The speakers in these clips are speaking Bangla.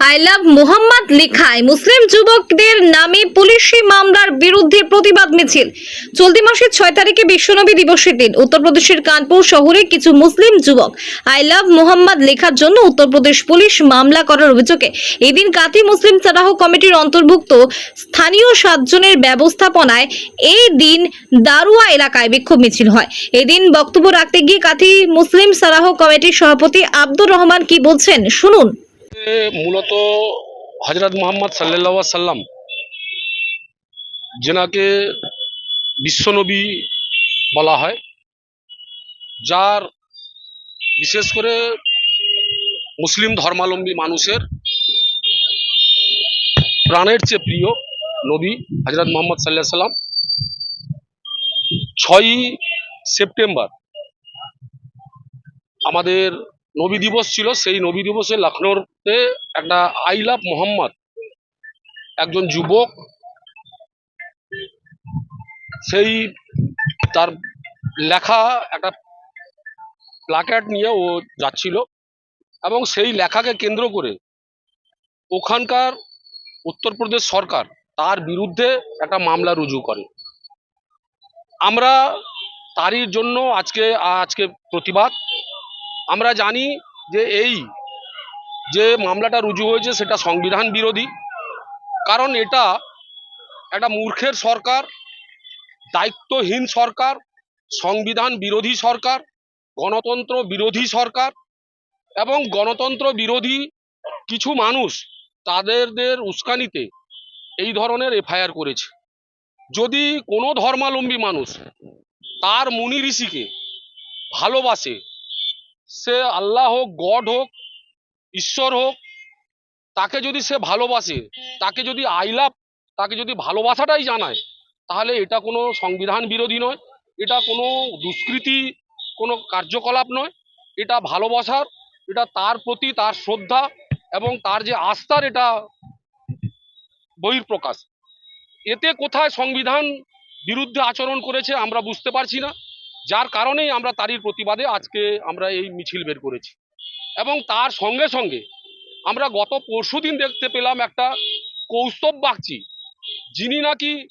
আই লাভ মোহাম্মদ লেখায়। মুসলিম যুবকদের নামে পুলিশি মামলার বিরুদ্ধে প্রতিবাদ মিছিল। চলতি মাসের ছয় তারিখে বিশ্বনবী দিবসের দিন। উত্তরপ্রদেশের কানপুর শহরে কিছু মুসলিম যুবক আই লাভ মোহাম্মদ লেখার জন্য উত্তরপ্রদেশ পুলিশ মামলা করার অভিযোগে এদিন কাতি মুসলিম সারাহ কমিটির অন্তর্ভুক্ত স্থানীয় সাতজনের ব্যবস্থাপনায় এই দিন দারুয়া এলাকায় বিক্ষোভ মিছিল হয়। এদিন বক্তব্য রাখতে গিয়ে কাথি মুসলিম সারাহ কমিটির সভাপতি আব্দুর রহমান কি বলছেন, শুনুন। মূলত হজরত মোহাম্মদ সাল্লাহ সাল্লাম, যেনাকে বিশ্বনবী বলা হয়, যার বিশেষ করে মুসলিম ধর্মাবলম্বী মানুষের প্রাণের চেয়ে প্রিয় নবী হজরত মোহাম্মদ সাল্লাহ সাল্লাম, ছয়ই সেপ্টেম্বর আমাদের নবী দিবস ছিল, সেই নবী দিবসে লখনৌতে একটা আই লাভ মোহাম্মদ, একজন যুবক, সেই তার লেখা একটা প্লাকার্ড নিয়ে ও যাচ্ছিল এবং সেই লেখাকে কেন্দ্র করে ওখানকার উত্তরপ্রদেশ সরকার তার বিরুদ্ধে একটা মামলা রুজু করে। আমরা তারই জন্য আজকে আজকে প্রতিবাদ আমরা জানি যে এই যে মামলাটা রুজু হয়েছে সেটা সংবিধান বিরোধী। কারণ এটা একটা মূর্খের সরকার, দায়িত্বহীন সরকার, সংবিধান বিরোধী সরকার, গণতন্ত্র বিরোধী সরকার এবং গণতন্ত্র বিরোধী কিছু মানুষ তাদেরদের উস্কানিতে এই ধরনের এফআইআর করেছে। যদি কোনো ধর্মাবলম্বী মানুষ তার মুনি ঋষিকে ভালোবাসে সে আল্লাহ হোক, গড হোক, ঈশ্বর হোক, তাকে যদি সে ভালোবাসে, তাকে যদি আইলাভ তাকে যদি ভালোবাসাটাই জানায়, তাহলে এটা কোনো সংবিধান বিরোধী নয়, এটা কোনো দুষ্কৃতি, কোনো কার্যকলাপ নয়, এটা ভালোবাসার, এটা তার প্রতি তার শ্রদ্ধা এবং তার যে আস্থার এটা বহির্প্রকাশ এতে কোথায় সংবিধান বিরুদ্ধে আচরণ করেছে আমরা বুঝতে পারছি না। যার কারণেই আমরা তারই প্রতিবাদে আজকে আমরা এই মিছিল বের করেছি। এবং তার সঙ্গে সঙ্গে আমরা গত পরশুদিন দেখতে পেলাম একটা কৌস্তব বাগচি। যিনি নাকি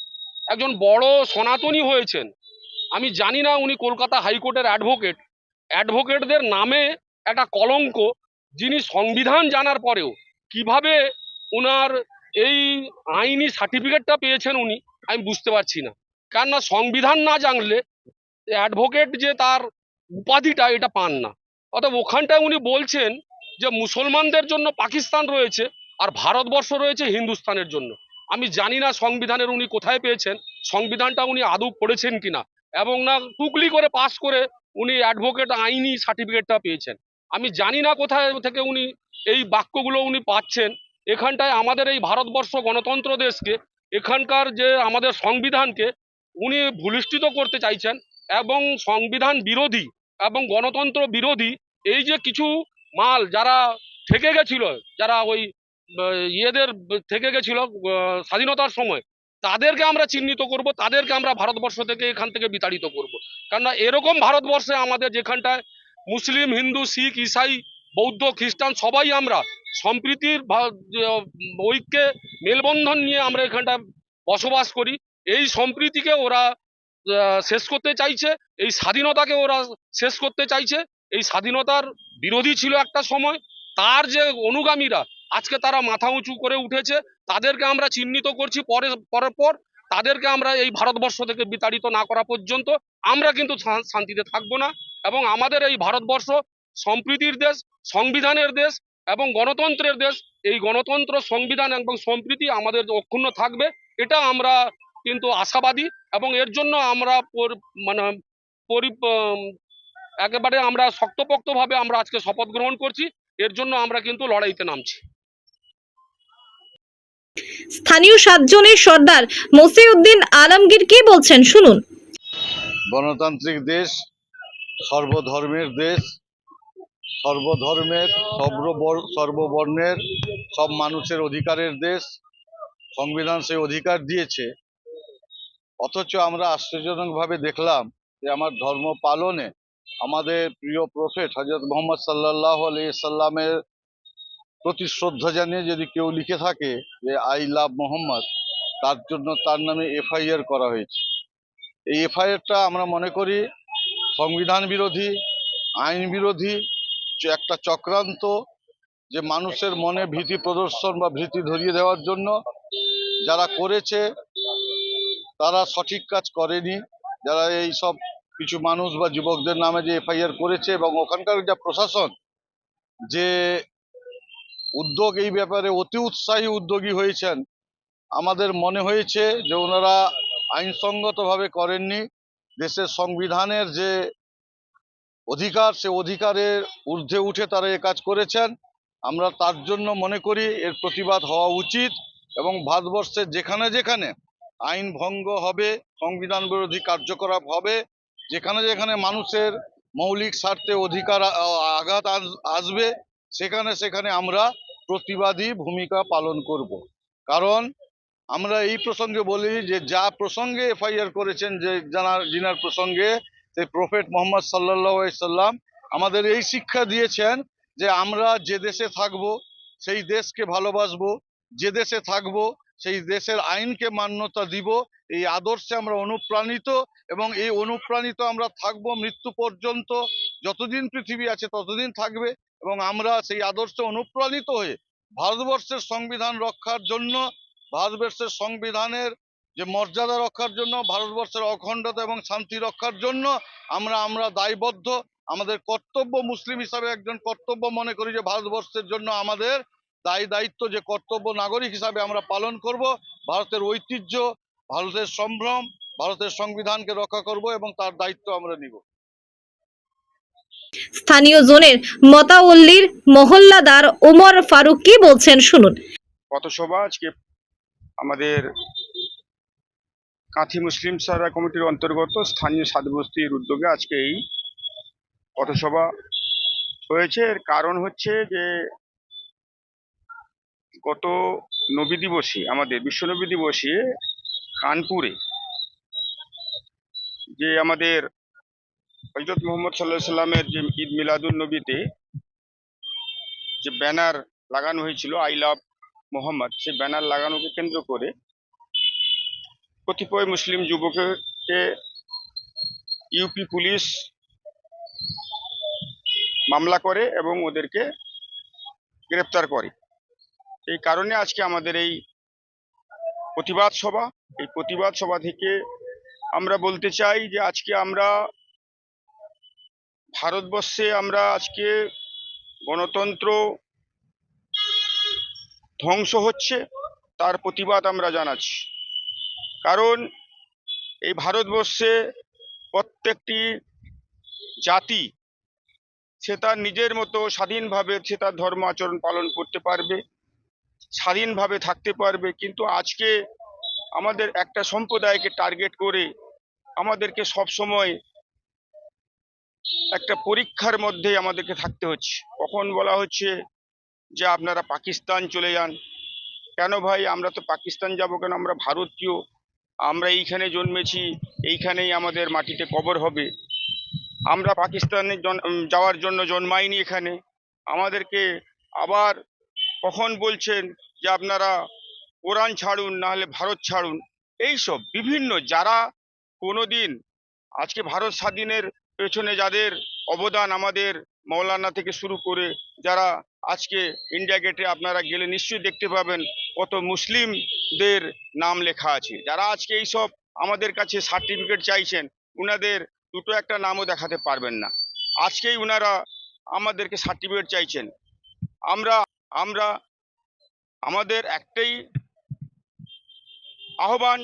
একজন বড় সনাতনী হয়েছেন। আমি জানি না উনি কলকাতা হাইকোর্টের অ্যাডভোকেট। অ্যাডভোকেটদের নামে একটা কলঙ্ক যিনি সংবিধান জানার পরেও কীভাবে ওনার এই আইনি সার্টিফিকেটটা পেয়েছেন উনি, আমি বুঝতে পারছি না। কেননা সংবিধান না জানলে অ্যাডভোকেট যে তার উপাধিটা এটা পান না। অর্থাৎ ওখানটায় উনি বলছেন যে মুসলমানদের জন্য পাকিস্তান রয়েছে আর ভারতবর্ষ রয়েছে হিন্দুস্তানের জন্য। আমি জানি না সংবিধানের উনি কোথায় পেয়েছেন, সংবিধানটা উনি আদৌ পড়েছেন কিনা এবং না টুকলি করে পাস করে উনি অ্যাডভোকেট আইনি সার্টিফিকেটটা পেয়েছেন। আমি জানি না কোথায় থেকে উনি এই বাক্যগুলো উনি পাচ্ছেন। এখানটায় আমাদের এই ভারতবর্ষ গণতন্ত্র দেশকে, এখানকার যে আমাদের সংবিধানকে উনি ভূলিষ্ঠিত করতে চাইছেন। এবং সংবিধান বিরোধী এবং গণতন্ত্র বিরোধী, এই যে কিছু মাল যারা থেকে গেছিল, যারা ওই ইয়েদের থেকে গেছিল স্বাধীনতার সময়, তাদেরকে আমরা চিহ্নিত করব, তাদেরকে আমরা ভারতবর্ষ থেকে এখান থেকে বিতাড়িত করব। কেননা এরকম ভারতবর্ষে আমাদের যেখানটায় মুসলিম, হিন্দু, শিখ, ইসাই, বৌদ্ধ, খ্রিস্টান সবাই আমরা সম্প্রীতির ঐক্যে মেলবন্ধন নিয়ে আমরা এখানটা বসবাস করি, এই সম্প্রীতিকে ওরা শেষ করতে চাইছে। এই স্বাধীনতাকে ওরা শেষ করতে চাইছে। এই স্বাধীনতার বিরোধী ছিল একটা সময়। তার যে অনুগামীরা, আজকে তারা মাথা উঁচু করে উঠেছে। তাদেরকে আমরা চিহ্নিত করছি পরে, পরের পর। তাদেরকে আমরা এই ভারতবর্ষ থেকে বিতাড়িত না করা পর্যন্ত আমরা কিন্তু শান্তিতে থাকব না। এবং আমাদের এই ভারতবর্ষ সম্প্রীতির দেশ, সংবিধানের দেশ এবং গণতন্ত্রের দেশ। এই গণতন্ত্র, সংবিধান এবং সম্প্রীতি আমাদের অক্ষুণ্ণ থাকবে। এটা আমরা কিন্তু আশাবাদী এবং এর জন্য আমরা মানে পরি একেবারে আমরা শক্তপোক্তভাবে আমরা আজকে শপথ গ্রহণ করছি। এর জন্য আমরা কিন্তু লড়াইতে নামছি। স্থানীয় সাতজনের সর্দার মসিউদ্দিন আলমগীর কি বলছেন? শুনুন। গণতান্ত্রিক দেশ সর্বধর্মের দেশ সর্বধর্মের সর্ববর- সর্ববর্ণের সব মানুষের অধিকারের দেশ। সংবিধান সেই অধিকার দিয়েছে। অথচ আমরা আশ্চর্যজনকভাবে দেখলাম যে আমার ধর্ম পালনে আমাদের প্রিয় প্রফেট হজরত মোহাম্মদ সাল্লাহ আলি সাল্লামের প্রতি শ্রদ্ধা জানিয়ে যদি কেউ লিখে থাকে যে, আই লাভ মোহাম্মদ তার জন্য তার নামে এফআইআর করা হয়েছে। এই এফআইআরটা আমরা মনে করি সংবিধান বিরোধী, আইন বিরোধী একটা চক্রান্ত যে মানুষের মনে ভীতি প্রদর্শন বা ভীতি ধরিয়ে দেওয়ার জন্য যারা করেছে তারা সঠিক কাজ করেনি। যারা এই সব কিছু মানুষ বা যুবকদের নামে যে এফআইআর করেছে এবং ওখানকার যা প্রশাসন, যে উদ্যোগ এই ব্যাপারে অতি উৎসাহী উদ্যোগী হয়েছেন, আমাদের মনে হয়েছে যে ওনারা আইনসঙ্গতভাবে করেননি। দেশের সংবিধানের যে অধিকার, সে অধিকারের ঊর্ধ্বে উঠে তারা এ কাজ করেছেন। আমরা তার জন্য মনে করি এর প্রতিবাদ হওয়া উচিত এবং ভারতবর্ষের যেখানে যেখানে আইন ভঙ্গ হবে, সংবিধান বিরোধী কার্যকলাপ হবে, যেখানে যেখানে মানুষের মৌলিক স্বার্থে অধিকার আঘাত আসবে, সেখানে সেখানে আমরা প্রতিবাদী ভূমিকা পালন করব। কারণ আমরা এই প্রসঙ্গে বলি যে, যা প্রসঙ্গে এফআইআর করেছেন যে জানার জিনার প্রসঙ্গে সেই প্রফেট মোহাম্মদ সাল্লাহ সাল্লাম, আমাদের এই শিক্ষা দিয়েছেন যে, আমরা যে দেশে থাকব, সেই দেশকে ভালোবাসবো, যে দেশে থাকব সেই দেশের আইনকে মান্যতা দিব, এই আদর্শে আমরা অনুপ্রাণিত এবং এই অনুপ্রাণিত আমরা থাকব মৃত্যু পর্যন্ত। যতদিন পৃথিবী আছে ততদিন থাকবে এবং আমরা সেই আদর্শে অনুপ্রাণিত হয়ে ভারতবর্ষের সংবিধান রক্ষার জন্য, ভারতবর্ষের সংবিধানের যে মর্যাদা রক্ষার জন্য, ভারতবর্ষের অখণ্ডতা এবং শান্তি রক্ষার জন্য আমরা আমরা দায়বদ্ধ। আমাদের কর্তব্য মুসলিম হিসাবে একজন কর্তব্য মনে করি যে ভারতবর্ষের জন্য আমাদের দায় দায়িত্ব যে কর্তব্য নাগরিক হিসাবে আমরা পালন করব ভারতের ঐতিহ্য ভারতের সম্ভ্রম ভারতের সংবিধানকে রক্ষা করব এবং তার দায়িত্ব আমরা নিব। স্থানীয় জোনের মতাউল্লির মহল্লাদার ওমর ফারুক কি বলছেন শুনুন। পথসভা আজকে আমাদের কাঁথি মুসলিম সারা কমিটির অন্তর্গত স্থানীয় সাতবস্তির উদ্যোগে আজকে এই পথসভা হয়েছে। এর কারণ হচ্ছে যে গত নবী দিবসে, আমাদের বিশ্ব নবী দিবসে কানপুরে যে আমাদের হজরত মোহাম্মদ সাল্লাহ সাল্লামের যে ঈদ মিলাদুল নবীতে যে ব্যানার লাগানো হয়েছিল, আই লাভ মোহাম্মদ সেই ব্যানার লাগানোকে কেন্দ্র করে কতিপয় মুসলিম যুবককে ইউপি পুলিশ মামলা করে এবং ওদেরকে গ্রেপ্তার করে। এই কারণে আজকে আমাদের এই প্রতিবাদ সভা, এই প্রতিবাদ সভা থেকে আমরা বলতে চাই যে আজকে আমরা ভারতবর্ষে আমরা আজকে গণতন্ত্র ধ্বংস হচ্ছে তার প্রতিবাদ আমরা জানাচ্ছি। কারণ এই ভারতবর্ষে প্রত্যেকটি জাতি সে তার নিজের মতো স্বাধীনভাবে সে তার ধর্ম আচরণ পালন করতে পারবে। স্বাধীনভাবে থাকতে পারবে, কিন্তু আজকে আমাদের একটা সম্প্রদায়কে টার্গেট করে আমাদেরকে সব সময় একটা পরীক্ষার মধ্যে আমাদেরকে থাকতে হচ্ছে। কখন বলা হচ্ছে যে আপনারা পাকিস্তান চলে যান। কেন ভাই, আমরা তো পাকিস্তান যাব কেন? আমরা ভারতীয়। আমরা এইখানে জন্মেছি, এইখানেই আমাদের মাটিতে কবর হবে। আমরা পাকিস্তানে যাওয়ার জন্য জন্মাইনি এখানে। আমাদেরকে আবার কখন বলছেন যে আপনারা কোরআন ছাড়ুন, না হলে ভারত ছাড়ুন, এইসব বিভিন্ন যারা কোনোদিন আজকে ভারত স্বাধীনের পেছনে যাদের অবদান আমাদের মৌলানা থেকে শুরু করে যারা আজকে ইন্ডিয়া গেটে আপনারা গেলে নিশ্চয়ই দেখতে পাবেন কত মুসলিমদের নাম লেখা আছে। যারা আজকে এইসব আমাদের কাছে সার্টিফিকেট চাইছেন, উনাদের দুটো একটা নামও দেখাতে পারবেন না। আজকেই উনারা আমাদেরকে সার্টিফিকেট চাইছেন। আমরা আমরা আমাদের একটাই আহ্বান,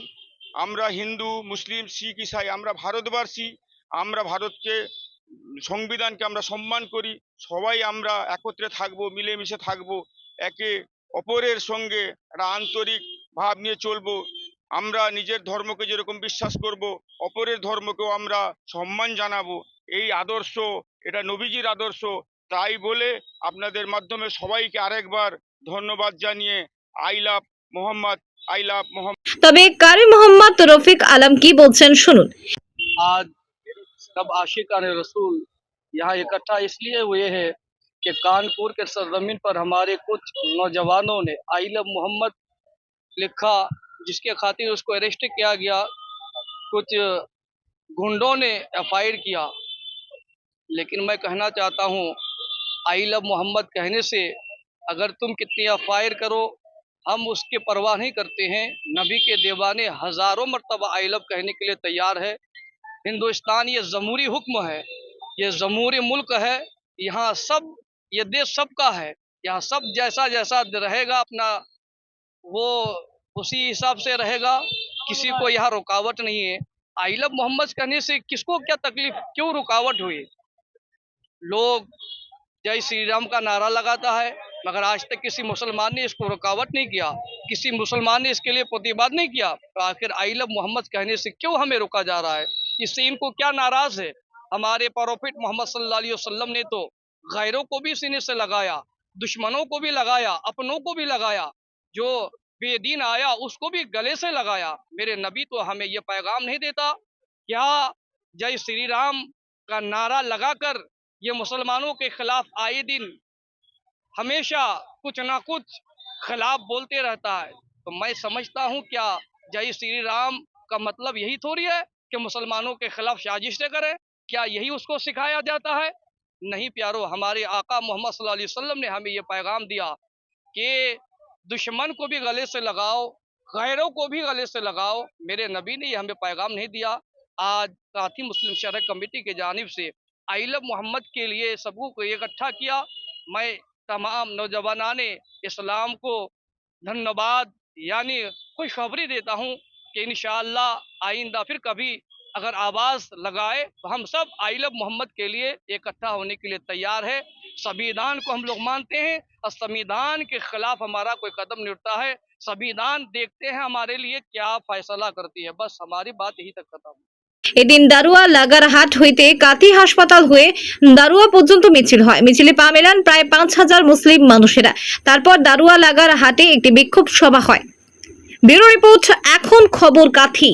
আমরা হিন্দু, মুসলিম, শিখ, ইসাই, আমরা ভারতবাসী, আমরা ভারতকে, সংবিধানকে আমরা সম্মান করি, সবাই আমরা একত্রে থাকব, মিলেমিশে থাকব, একে অপরের সঙ্গে একটা আন্তরিক ভাব নিয়ে চলবো, আমরা নিজের ধর্মকে যেরকম বিশ্বাস করব, অপরের ধর্মকেও আমরা সম্মান জানাব, এই আদর্শ, এটা নবীজির আদর্শ تائی بولے اپنا دیر مدد میں তাই বলে আপনাদের মাধ্যমে সবাইকে আরেকবার ধন্যবাদ জানিয়ে I love Mohammad I love Mohammad. তবে কারি মোহাম্মদ রফিক আলম কি বলছেন শুনুন। آج سب عاشق آنے رسول یہاں اکٹھا اس لیے ہوئے ہیں کہ کانپور کے سرزمین پر ہمارے کچھ نوجوانوں نے آئی لاب محمد لکھا جس کے خاطر اس کو اریسٹ کیا گیا کچھ گھنڈوں نے ایف آئی کیا لیکن میں کہنا چاہتا ہوں آئی لو محمد کہنے سے، اگر تم کتنی افائر کرو، ہم اس کی پرواہ نہیں کرتے ہیں۔ نبی کے دیوانے ہزاروں مرتبہ آئی لو کہنے کے لیے تیار ہے۔ ہندوستان یہ ضموری حکم ہے، یہ ضموری ملک ہے، یہاں سب، یہ دیش سب کا ہے۔ یہاں سب جیسا جیسا رہے گا، اپنا وہ اسی حساب سے رہے گا۔ کسی کو یہاں رکاوٹ نہیں ہے۔ آئی لو محمد کہنے سے کس کو کیا تکلیف، کیوں رکاوٹ ہوئی؟ لوگ جے سری رام کا نعرہ لگاتا ہے، مگر آج تک کسی مسلمان نے اس کو رکاوٹ نہیں کیا، کسی مسلمان نے اس کے لیے پرتیباد نہیں کیا، تو آخر آئی لب محمد کہنے سے کیوں ہمیں روکا جا رہا ہے؟ اس سے ان کو کیا ناراض ہے؟ ہمارے پروفٹ محمد صلی اللہ علیہ وسلم نے تو غیروں کو بھی سینے سے لگایا، دشمنوں کو بھی لگایا، اپنوں کو بھی لگایا، جو بے دین آیا اس کو بھی گلے سے لگایا۔ میرے نبی تو ہمیں یہ پیغام نہیں دیتا۔ کیا جے سری رام کا نعرہ لگا کر یہ مسلمانوں کے خلاف آئے دن ہمیشہ کچھ نہ کچھ خلاف بولتے رہتا ہے۔ تو میں سمجھتا ہوں کیا جائی سری رام کا مطلب یہی تھوڑی ہے کہ مسلمانوں کے خلاف سازشیں کریں کیا یہی اس کو سکھایا جاتا ہے؟ نہیں پیارو، ہمارے آقا محمد صلی اللہ علیہ وسلم نے ہمیں یہ پیغام دیا کہ دشمن کو بھی گلے سے لگاؤ، غیروں کو بھی گلے سے لگاؤ۔ میرے نبی نے یہ ہمیں پیغام نہیں دیا۔ آج کاتھی مسلم شہر کمیٹی کی جانب سے آئی محمد کے لیے سبو کو اکٹھا کیا۔ میں تمام نوجوانان اسلام کو دھنیہ باد یعنی خوشخبری دیتا ہوں کہ انشاءاللہ آئندہ پھر کبھی اگر آواز لگائے تو ہم سب آئی محمد کے لیے اکٹھا ہونے کے لیے تیار ہے سمیدان کو ہم لوگ مانتے ہیں۔ اور سمیدان کے خلاف ہمارا کوئی قدم نہیں اٹھتا ہے۔ سمیدان دیکھتے ہیں ہمارے لیے کیا فیصلہ کرتی ہے۔ بس ہماری بات یہی تک ختم۔ এদিন দারুয়া লাগার হাট হইতে কাতি হাসপাতাল হয়ে দারুয়া পর্যন্ত মিছিল হয়। মিছিলে পা মেলান প্রায় পাঁচ হাজার মুসলিম মানুষেরা। তারপর দারুয়া লাগার হাটে একটি বিক্ষোভ সভা হয়। ব্যুরো রিপোর্ট, এখন খবর কাথি।